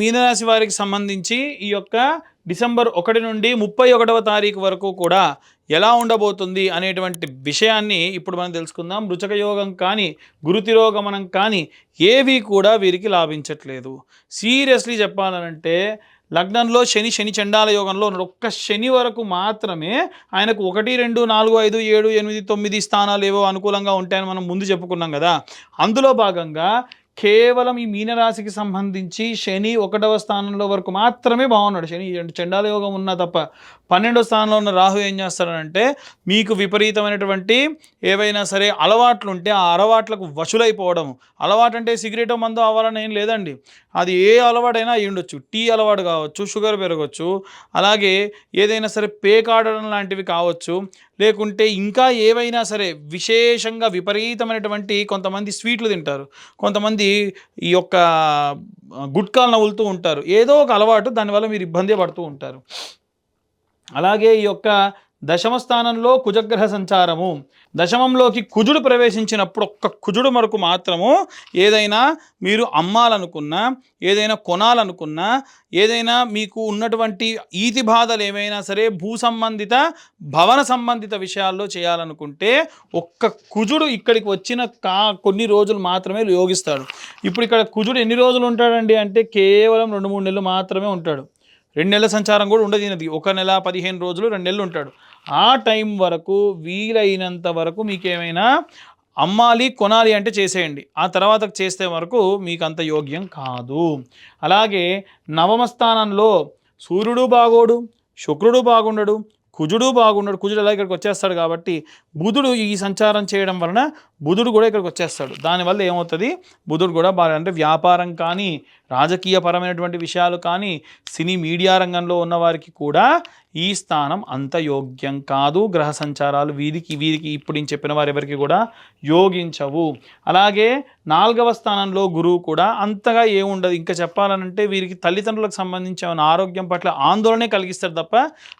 మీనరాశి వారికి సంబంధించి ఈ యొక్క డిసెంబర్ ఒకటి నుండి ముప్పై ఒకటవ తారీఖు వరకు కూడా ఎలా ఉండబోతుంది అనేటువంటి విషయాన్ని ఇప్పుడు మనం తెలుసుకుందాం. రుచక యోగం కానీ గురుతిరోగమనం కానీ ఏవి కూడా వీరికి లాభించట్లేదు. సీరియస్లీ చెప్పాలనంటే లగ్నంలో శని శని చండాల యోగంలో ఒక్క శని వరకు మాత్రమే ఆయనకు ఒకటి రెండు నాలుగు ఐదు ఏడు ఎనిమిది తొమ్మిది స్థానాలు ఏవో అనుకూలంగా ఉంటాయని మనం ముందు చెప్పుకున్నాం కదా. అందులో భాగంగా కేవలం ఈ మీనరాశికి సంబంధించి శని ఒకటవ స్థానంలో వరకు మాత్రమే బాగున్నాడు. శని చండాల యోగం ఉన్నా తప్ప పన్నెండో స్థానంలో ఉన్న రాహు ఏం చేస్తాడంటే మీకు విపరీతమైనటువంటి ఏవైనా సరే అలవాట్లు ఉంటే ఆ అలవాట్లకు వశులైపోవడం. అలవాటు అంటే సిగరెట్ మందు అవ్వాలని ఏం లేదండి. అది ఏ అలవాటైనా అయి ఉండొచ్చు. టీ అలవాటు కావచ్చు షుగర్ పెరగవచ్చు అలాగే ఏదైనా సరే పేకాడడం లాంటివి కావచ్చు. లేకుంటే ఇంకా ఏవైనా సరే విశేషంగా విపరీతమైనటువంటి కొంతమంది స్వీట్లు తింటారు. కొంతమంది ఈ యొక్క గుట్కాలు నవ్వులుతూ ఉంటారు. ఏదో ఒక అలవాటు దానివల్ల మీరు ఇబ్బంది పడుతూ ఉంటారు. అలాగే ఈ యొక్క దశమ స్థానంలో కుజగ్రహ సంచారము. దశమంలోకి కుజుడు ప్రవేశించినప్పుడు ఒక్క కుజుడు వరకు మాత్రము ఏదైనా మీరు అమ్మాలనుకున్నా ఏదైనా కొనాలనుకున్నా ఏదైనా మీకు ఉన్నటువంటి ఈతి బాధలు ఏమైనా సరే భూ సంబంధిత భవన సంబంధిత విషయాల్లో చేయాలనుకుంటే ఒక్క కుజుడు ఇక్కడికి వచ్చిన కా కొన్ని రోజులు మాత్రమే యోగిస్తాడు. ఇప్పుడు ఇక్కడ కుజుడు ఎన్ని రోజులు ఉంటాడండి అంటే కేవలం రెండు మూడు నెలలు మాత్రమే ఉంటాడు. రెండు నెలల సంచారం కూడా ఉండదు ఒక నెల పదిహేను రోజులు రెండు నెలలు ఉంటాడు. ఆ టైం వరకు వీలైనంత వరకు మీకు ఏమైనా అమ్మాలి కొనాలి అంటే చేసేయండి. ఆ తర్వాత చేస్తే వరకు మీకు అంత యోగ్యం కాదు. అలాగే నవమ స్థానంలో సూర్యుడు బాగోడు శుక్రుడు బాగుండడు కుజుడు బాగుండడు కుజుడు అలా ఇక్కడికి వచ్చేస్తాడు కాబట్టి బుధుడు ఈ సంచారం చేయడం వలన బుధుడు కూడా ఇక్కడికి వచ్చేస్తాడు. దానివల్ల ఏమవుతుంది? బుధుడు కూడా బాగా అంటే వ్యాపారం కానీ రాజకీయపరమైనటువంటి విషయాలు కానీ సినీ మీడియా రంగంలో ఉన్నవారికి కూడా ఈ స్థానం అంత యోగ్యం కాదు. గ్రహ సంచారాలు వీరికి వీరికి ఇప్పుడు నేను చెప్పిన వారు ఎవరికి కూడా యోగించవు. అలాగే నాలుగవ స్థానంలో గురువు కూడా అంతగా ఏముండదు ఇంకా చెప్పాలనంటే వీరికి తల్లిదండ్రులకు సంబంధించి ఏమైనా ఆరోగ్యం పట్ల ఆందోళనే కలిగిస్తారు తప్ప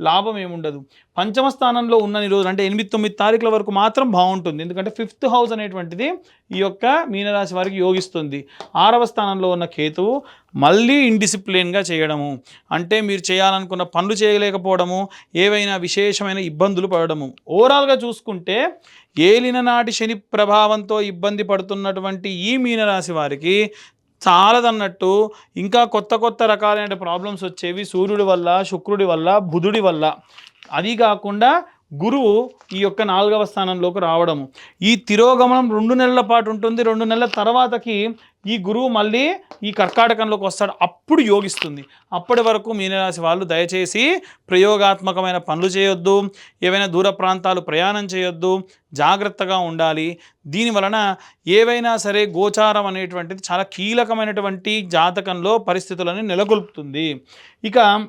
లాభం ఏముండదు. పంచమ స్థానంలో ఉన్న ఈ రోజు అంటే ఎనిమిది తొమ్మిది తారీఖుల వరకు మాత్రం బాగుంటుంది. ఎందుకంటే ఫిఫ్త్ హౌస్ అనేటువంటిది ఈ యొక్క మీనరాశి వారికి యోగిస్తుంది. ఆరవ స్థానంలో ఉన్న కేతువు మళ్ళీ ఇండిసిప్లిన్గా చేయడము అంటే మీరు చేయాలనుకున్న పనులు చేయలేకపోవడము ఏవైనా విశేషమైన ఇబ్బందులు పడడము. ఓవరాల్గా చూసుకుంటే ఏలిన నాటి శని ప్రభావంతో ఇబ్బంది పడుతున్నటువంటి ఈ మీనరాశి వారికి చాలదన్నట్టు ఇంకా కొత్త కొత్త రకాలైన ప్రాబ్లమ్స్ వచ్చేవి. సూర్యుడి వల్ల శుక్రుడి వల్ల బుధుడి వల్ల. అది కాకుండా గురువు ఈ యొక్క నాలుగవ స్థానంలోకి రావడము. ఈ తిరోగమనం రెండు నెలల పాటు ఉంటుంది. రెండు నెలల తర్వాతకి ఈ గురువు మళ్ళీ ఈ కర్కాటకంలోకి వస్తాడు. అప్పుడు యోగిస్తుంది. అప్పటి వరకు మీనరాశి వాళ్ళు దయచేసి ప్రయోగాత్మకమైన పనులు చేయొద్దు. ఏవైనా దూర ప్రాంతాలు ప్రయాణం చేయొద్దు. జాగ్రత్తగా ఉండాలి. దీని వలన ఏవైనా సరే గోచారం అనేటువంటిది చాలా కీలకమైనటువంటి జాతకంలో పరిస్థితులను నెలకొల్పుతుంది. ఇక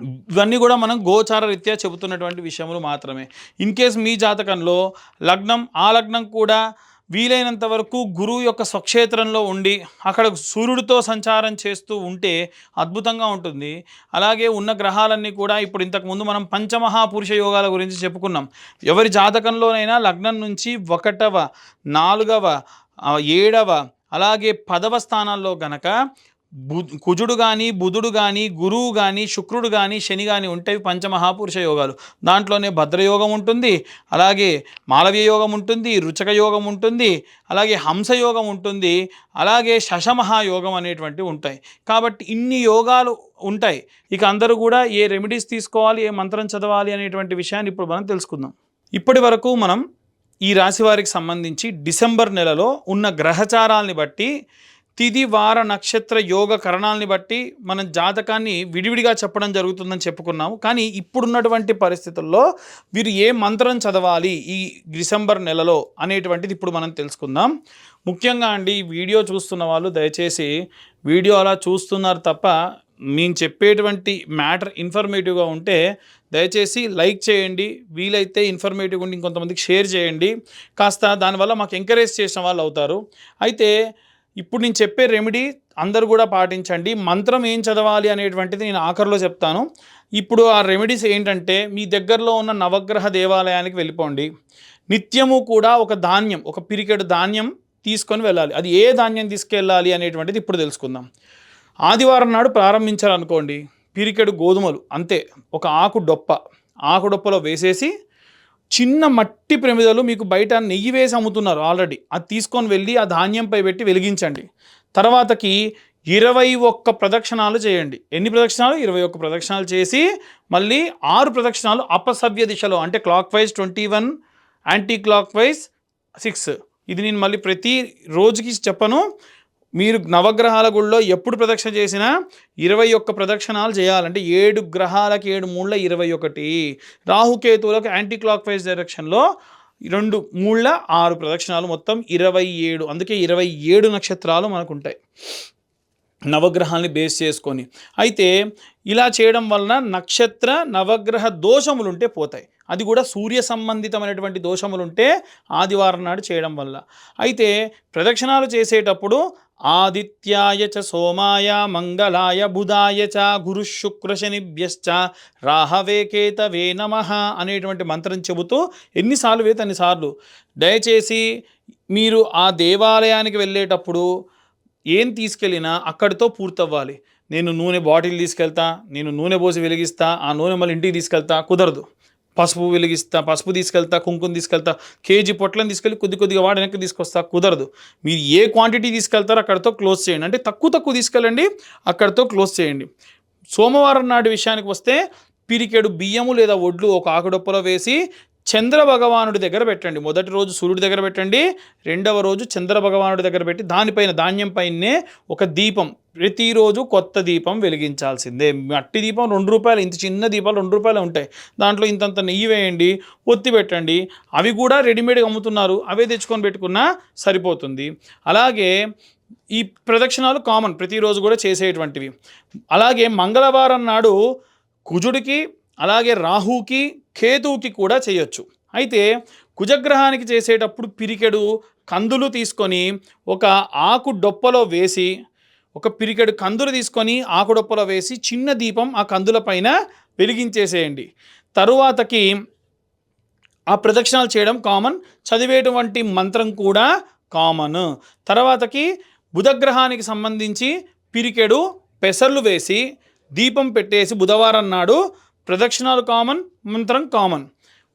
ఇవన్నీ కూడా మనం గోచార రీత్యా చెబుతున్నటువంటి విషయములు మాత్రమే. ఇన్ కేస్ మీ జాతకంలో లగ్నం ఆ లగ్నం కూడా వీలైనంత వరకు గురువు యొక్క స్వక్షేత్రంలో ఉండి అక్కడ సూర్యుడితో సంచారం చేస్తూ ఉంటే అద్భుతంగా ఉంటుంది. అలాగే ఉన్న గ్రహాలన్నీ కూడా ఇప్పుడు ఇంతకుముందు మనం పంచమహాపురుష యోగాల గురించి చెప్పుకున్నాం. ఎవరి జాతకంలోనైనా లగ్నం నుంచి ఒకటవ నాలుగవ ఏడవ అలాగే పదవ స్థానాల్లో గనక కుజుడు కానీ బుధుడు కానీ గురువు కానీ శుక్రుడు కానీ శని కానీ ఉంటాయి పంచమహాపురుష యోగాలు. దాంట్లోనే భద్రయోగం ఉంటుంది అలాగే మాలవ్య యోగం ఉంటుంది రుచక యోగం ఉంటుంది అలాగే హంసయోగం ఉంటుంది అలాగే శశమహాయోగం అనేటువంటివి ఉంటాయి. కాబట్టి ఇన్ని యోగాలు ఉంటాయి. ఇక అందరూ కూడా ఏ రెమెడీస్ తీసుకోవాలి ఏ మంత్రం చదవాలి అనేటువంటి విషయాన్ని ఇప్పుడు మనం తెలుసుకుందాం. ఇప్పటి వరకు మనం ఈ రాశి వారికి సంబంధించి డిసెంబర్ నెలలో ఉన్న గ్రహచారాల్ని బట్టి తిది వార నక్షత్ర యోగ కరణాలని బట్టి మనం జాతకాన్ని విడివిడిగా చెప్పడం జరుగుతుందని చెప్పుకున్నాము. కానీ ఇప్పుడున్నటువంటి పరిస్థితుల్లో వీరు ఏ మంత్రం చదవాలి ఈ డిసెంబర్ నెలలో అనేటువంటిది ఇప్పుడు మనం తెలుసుకుందాం. ముఖ్యంగా అండి వీడియో చూస్తున్న వాళ్ళు దయచేసి వీడియో అలా చూస్తున్నారు తప్ప మేము చెప్పేటువంటి మ్యాటర్ ఇన్ఫర్మేటివ్గా ఉంటే దయచేసి లైక్ చేయండి వీలైతే ఇన్ఫర్మేటివ్ ఉండి ఇంకొంతమందికి షేర్ చేయండి. కాస్త దానివల్ల మాకు ఎంకరేజ్ చేసిన వాళ్ళు అవుతారు. అయితే ఇప్పుడు నేను చెప్పే రెమెడీ అందరు కూడా పాటించండి. మంత్రం ఏం చదవాలి అనేటువంటిది నేను ఆఖరిలో చెప్తాను. ఇప్పుడు ఆ రెమెడీస్ ఏంటంటే మీ దగ్గరలో ఉన్న నవగ్రహ దేవాలయానికి వెళ్ళిపోండి. నిత్యము కూడా ఒక ధాన్యం ఒక పిరికెడు ధాన్యం తీసుకొని వెళ్ళాలి. అది ఏ ధాన్యం తీసుకెళ్ళాలి అనేటువంటిది ఇప్పుడు తెలుసుకుందాం. ఆదివారం నాడు ప్రారంభించాలనుకోండి పిరికెడు గోధుమలు అంతే. ఒక ఆకు డొప్ప ఆకు డొప్పలో వేసేసి చిన్న మట్టి ప్రమిదలు మీకు బయట నెయ్యి వేసి అమ్ముతున్నారు ఆల్రెడీ. అది తీసుకొని వెళ్ళి ఆ ధాన్యంపై పెట్టి వెలిగించండి. తర్వాతకి ఇరవై ఒక్క ప్రదక్షిణాలు చేయండి. ఎన్ని ప్రదక్షిణాలు? ఇరవై ఒక్క ప్రదక్షిణాలు చేసి మళ్ళీ ఆరు ప్రదక్షిణాలు అపసవ్య దిశలో అంటే clockwise twenty one anticlockwise six ఇది నేను మళ్ళీ ప్రతి రోజుకి చెప్పను. మీరు నవగ్రహాల గుళ్ళో ఎప్పుడు ప్రదక్షిణ చేసినా ఇరవై ఒక్క ప్రదక్షిణాలు చేయాలంటే ఏడు గ్రహాలకి ఏడు మూళ్ళ ఇరవై ఒకటి. రాహుకేతువులకు యాంటీ క్లాక్ వైజ్ డైరెక్షన్లో రెండు మూళ్ళ ఆరు ప్రదక్షిణాలు మొత్తం ఇరవై ఏడు. అందుకే ఇరవై ఏడు నక్షత్రాలు మనకు ఉంటాయి నవగ్రహాల్ని బేస్ చేసుకొని. అయితే ఇలా చేయడం వలన నక్షత్ర నవగ్రహ దోషములుంటే పోతాయి. అది కూడా సూర్య సంబంధితమైనటువంటి దోషములుంటే ఆదివారం నాడు చేయడం వల్ల. అయితే ప్రదక్షిణాలు చేసేటప్పుడు ఆదిత్యాయ చ సోమాయ మంగళాయ బుధాయ చ గురు శుక్ర రాహవే కేతవే నమ అనేటువంటి మంత్రం చెబుతూ ఎన్నిసార్లు వేత అన్నిసార్లు దయచేసి మీరు ఆ దేవాలయానికి వెళ్ళేటప్పుడు ఏం తీసుకెళ్ళినా అక్కడితో పూర్తవ్వాలి. నేను నూనె బాటిల్ తీసుకెళ్తా నేను నూనె పోసి వెలిగిస్తా ఆ నూనె మళ్ళీ ఇంటికి తీసుకెళ్తా కుదరదు. పసుపు వెలిగిస్తా పసుపు తీసుకెళ్తా కుంకుమ తీసుకెళ్తా కేజీ పొట్లను తీసుకెళ్ళి కొద్ది కొద్దిగా వాడి వెనక్కి తీసుకొస్తా కుదరదు. మీరు ఏ క్వాంటిటీ తీసుకెళ్తారో అక్కడితో క్లోజ్ చేయండి. అంటే తక్కువ తక్కువ తీసుకెళ్ళండి అక్కడితో క్లోజ్ చేయండి. సోమవారం నాటి విషయానికి వస్తే పిరికెడు బియ్యము లేదా ఒడ్లు ఒక ఆకుడొప్పలో వేసి చంద్ర భగవానుడి దగ్గర పెట్టండి. మొదటి రోజు సూర్యుడి దగ్గర పెట్టండి. రెండవ రోజు చంద్ర భగవానుడి దగ్గర పెట్టి దానిపైన ధాన్యం పైనే ఒక దీపం ప్రతిరోజు కొత్త దీపం వెలిగించాల్సిందే. మట్టి దీపం రెండు రూపాయలు ఇంత చిన్న దీపాలు రెండు రూపాయలు ఉంటాయి. దాంట్లో ఇంతంత నెయ్యి వేయండి ఒత్తి పెట్టండి. అవి కూడా రెడీమేడ్గా అమ్ముతున్నారు. అవే తెచ్చుకొని పెట్టుకున్నా సరిపోతుంది. అలాగే ఈ ప్రదక్షిణాలు కామన్ ప్రతిరోజు కూడా చేసేటువంటివి. అలాగే మంగళవారం నాడు కుజుడికి అలాగే రాహుకి కేతువుకి కూడా చేయొచ్చు. అయితే కుజగ్రహానికి చేసేటప్పుడు పిరికెడు కందులు తీసుకొని ఒక ఆకు డొప్పలో వేసి ఒక పిరికెడు కందులు తీసుకొని ఆకు డొప్పలో వేసి చిన్న దీపం ఆ కందుల పైన వెలిగించేసేయండి. తరువాతకి ఆ ప్రదక్షిణాలు చేయడం కామన్ చదివేటువంటి మంత్రం కూడా కామన్. తర్వాతకి బుధగ్రహానికి సంబంధించి పిరికెడు పెసర్లు వేసి దీపం పెట్టేసి బుధవారం నాడు ప్రదక్షిణాలు కామన్ మంత్రం కామన్.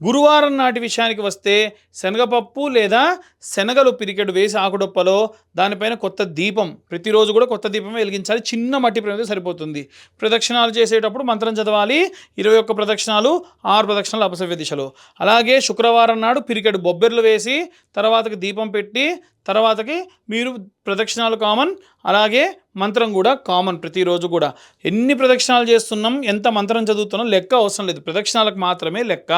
గురువారం నాటి విషయానికి వస్తే శనగపప్పు లేదా శనగలు పిరికెడు వేసి ఆకుడొప్పలో దానిపైన కొత్త దీపం ప్రతిరోజు కూడా కొత్త దీపం వెలిగించాలి. చిన్న మట్టి ప్రమిద సరిపోతుంది. ప్రదక్షిణాలు చేసేటప్పుడు మంత్రం చదవాలి. ఇరవై ఒక్క ప్రదక్షిణాలు ఆరు ప్రదక్షిణాలు అపసవ్య దిశలో. అలాగే శుక్రవారం నాడు పిరికెడు బొబ్బెర్లు వేసి తర్వాతకి దీపం పెట్టి తర్వాతకి మీరు ప్రదక్షిణాలు కామన్ అలాగే మంత్రం కూడా కామన్ ప్రతిరోజు కూడా. ఎన్ని ప్రదక్షిణాలు చేస్తున్నాం ఎంత మంత్రం చదువుతున్నాం లెక్క అవసరం లేదు. ప్రదక్షిణాలకు మాత్రమే లెక్క.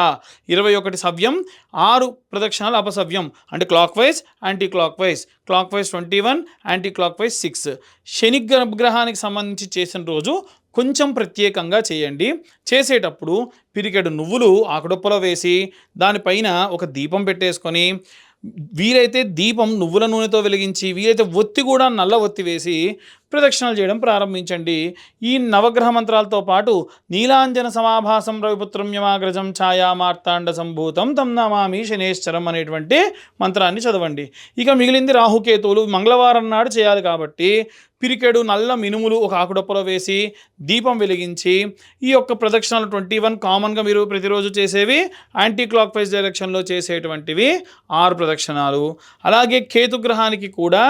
ఇరవై ఒకటి సవ్యం ఆరు ప్రదక్షిణాలు అపసవ్యం. అంటే clockwise anticlockwise clockwise twenty one anticlockwise six. శని గ్రహానికి సంబంధించి చేసిన రోజు కొంచెం ప్రత్యేకంగా చేయండి. చేసేటప్పుడు పిరికెడు నువ్వులు ఆకుడొప్పలో వేసి దానిపైన ఒక దీపం పెట్టేసుకొని వీలైతే దీపం నువ్వుల నూనెతో వెలిగించి వీలైతే ఒత్తి కూడా నల్ల ఒత్తి వేసి ప్రదక్షిణలు చేయడం ప్రారంభించండి. ఈ నవగ్రహ మంత్రాలతో పాటు నీలాంజన సమాభాసం రవిపుత్రం యమాగ్రజం ఛాయా మార్తాండ సంభూతం తమ్ నమామి శనేశ్వరం అనేటువంటి మంత్రాన్ని చదవండి. ఇక మిగిలింది రాహుకేతువులు మంగళవారం నాడు చేయాలి కాబట్టి పిరికెడు నల్ల మినుములు ఒక ఆకుడొప్పలో వేసి దీపం వెలిగించి ఈ యొక్క ప్రదక్షిణలు ట్వంటీ వన్ కామన్గా మీరు ప్రతిరోజు చేసేవి యాంటీ క్లాక్ వైజ్ డైరెక్షన్లో చేసేటువంటివి ఆరు ప్రదక్షిణాలు. అలాగే కేతుగ్రహానికి కూడా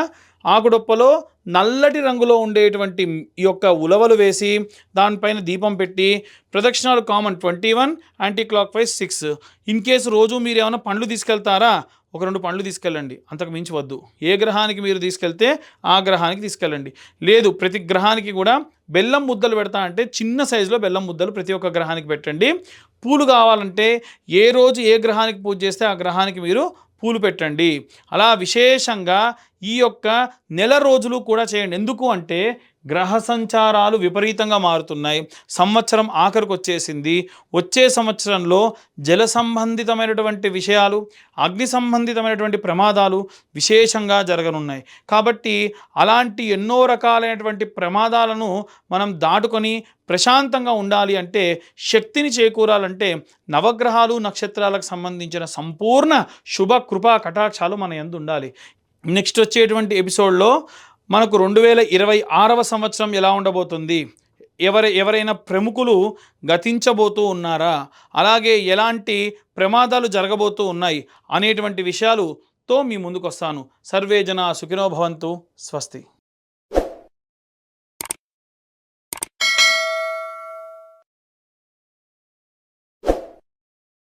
ఆకుడొప్పలో నల్లటి రంగులో ఉండేటువంటి ఈ యొక్క ఉలవలు వేసి దానిపైన దీపం పెట్టి ప్రదక్షిణాలు common twenty one anticlockwise six in case రోజు మీరు ఏమైనా పండ్లు తీసుకెళ్తారా? ఒక రెండు పండ్లు తీసుకెళ్ళండి. అంతకు మించి వద్దు. ఏ గ్రహానికి మీరు తీసుకెళ్తే ఆ గ్రహానికి తీసుకెళ్ళండి. లేదు ప్రతి గ్రహానికి కూడా బెల్లం ముద్దలు పెడతా అంటే చిన్న సైజులో బెల్లం ముద్దలు ప్రతి ఒక్క గ్రహానికి పెట్టండి. పూలు కావాలంటే ఏ రోజు ఏ గ్రహానికి పూజ చేస్తే ఆ గ్రహానికి మీరు పూలు పెట్టండి. అలా విశేషంగా ఈ యొక్క నెల రోజులు కూడా చేయండి. ఎందుకు అంటే గ్రహ సంచారాలు విపరీతంగా మారుతున్నాయి. సంవత్సరం ఆఖరికి వచ్చేసింది వచ్చే సంవత్సరంలో జల సంబంధితమైనటువంటి విషయాలు అగ్ని సంబంధితమైనటువంటి ప్రమాదాలు విశేషంగా జరగనున్నాయి. కాబట్టి అలాంటి ఎన్నో రకాలైనటువంటి ప్రమాదాలను మనం దాటుకొని ప్రశాంతంగా ఉండాలి అంటే శక్తిని చేకూరాలంటే నవగ్రహాలు నక్షత్రాలకు సంబంధించిన సంపూర్ణ శుభ కృపా కటాక్షాలు మన ఎందు ఉండాలి నెక్స్ట్ వచ్చేటువంటి ఎపిసోడ్లో మనకు రెండు వేల ఇరవై ఆరవ సంవత్సరం ఎలా ఉండబోతుంది? ఎవరి ఎవరైనా ప్రముఖులు గతించబోతూ ఉన్నారా? అలాగే ఎలాంటి ప్రమాదాలు జరగబోతూ ఉన్నాయి అనేటువంటి విషయాలుతో మీ ముందుకు వస్తాను సర్వే జన సుఖినోభవంతు స్వస్తి.